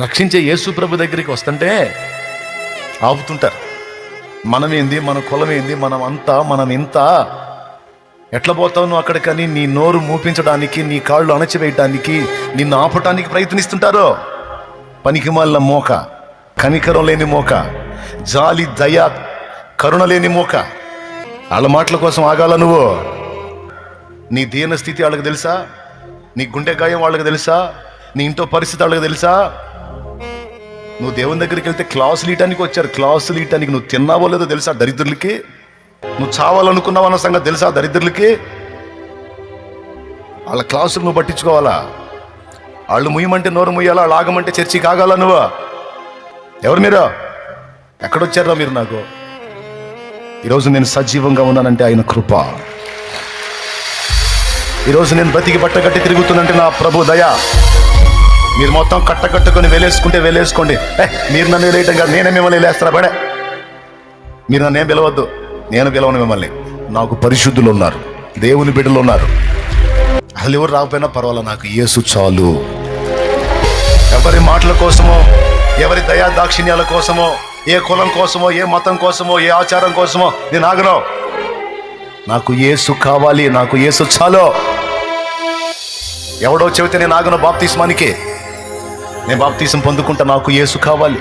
రక్షించే యేసు ప్రభు దగ్గరికి వస్తుంటే ఆపుతుంటారు. మనమేంది? మన కులమేంది? మనం అంతా మనం ఇంత ఎట్లా పోతావు నువ్వు అక్కడికని? నీ నోరు మూపించడానికి నీ కాళ్ళు అణచివేయటానికి నిన్ను ఆపటానికి ప్రయత్నిస్తుంటారో? పనికి మోక కనికరం లేని మోక జాలి దయ కరుణ లేని మోక. వాళ్ళ మాటల కోసం ఆగాల నువ్వు? నీ దీన స్థితి వాళ్ళకి తెలుసా? నీ గుండె గాయం వాళ్ళకి తెలుసా? నీ ఇంట్లో పరిస్థితి వాళ్ళకి తెలుసా? నువ్వు దేవుని దగ్గరికి వెళ్తే క్లాసులు ఇయటానికి వచ్చారు. క్లాసులు ఇయటానికి నువ్వు తిన్నావో లేదో తెలుసా దరిద్రులకి? నువ్వు చావాలనుకున్నావు అన్న సంగతి తెలుసా దరిద్రులకి? వాళ్ళ క్లాసులు నువ్వు పట్టించుకోవాలా? వాళ్ళు ముయ్యమంటే నోరు ముయ్యాలా? వాళ్ళు ఆగమంటే చర్చి కాగాల నువ్వు? ఎవరు మీరు? ఎక్కడొచ్చారా మీరు నాకు? ఈరోజు నేను సజీవంగా ఉన్నానంటే ఆయన కృప. ఈరోజు నేను బ్రతికి బట్ట కట్టి తిరుగుతున్నంటే నా ప్రభు దయా. మీరు మొత్తం కట్టకట్టుకొని వెళ్ళేసుకుంటే వేలేసుకుంటే వేలేసుకోండి. మీరు నన్ను వెళ్ళేయటం కాదు నేనే మిమ్మల్ని వెళ్ళేస్తారా బడే మీరు నన్ను ఏం పిలవద్దు నేను పిలవను మిమ్మల్ని. నాకు పరిశుద్ధులు ఉన్నారు దేవుని బిడ్డలు ఉన్నారు. అసలు ఎవరు రాకపోయినా పర్వాలేదు నాకు యేసు చాలు. ఎవరి మాటల కోసమో ఎవరి దయా దాక్షిణ్యాల కోసమో ఏ కులం కోసమో ఏ మతం కోసమో ఏ ఆచారం కోసమో నేను ఆగను. నాకు ఏసు కావాలి నాకు ఏసు చాలు. ఎవడో చెబితే నేను ఆగను బాప్తిస్మానికి? నేను బాప్తీసం పొందుకుంటా నాకు యేసు కావాలి.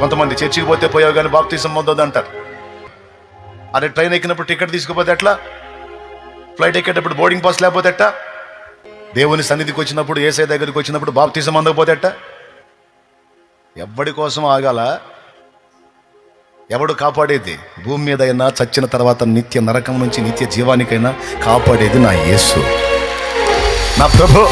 కొంతమంది చర్చికి పోతే పోయావు కానీ బాప్తీసం పొందొద్దు అంటారు అదే ట్రైన్ ఎక్కినప్పుడు టికెట్ తీసుకుపోతే ఎట్లా? ఫ్లైట్ ఎక్కేటప్పుడు బోర్డింగ్ పాస్ లేకపోతే ఎట్టా? దేవుని సన్నిధికి వచ్చినప్పుడు ఏసై దగ్గరికి వచ్చినప్పుడు బాప్తీసం అందకపోతే ఎట్టా? ఎవడి కోసం ఆగాల? ఎవడు కాపాడేది? భూమి మీద అయినా చచ్చిన తర్వాత నిత్య నరకం నుంచి నిత్య జీవానికైనా కాపాడేది నా యేసు. నా ప్రభు!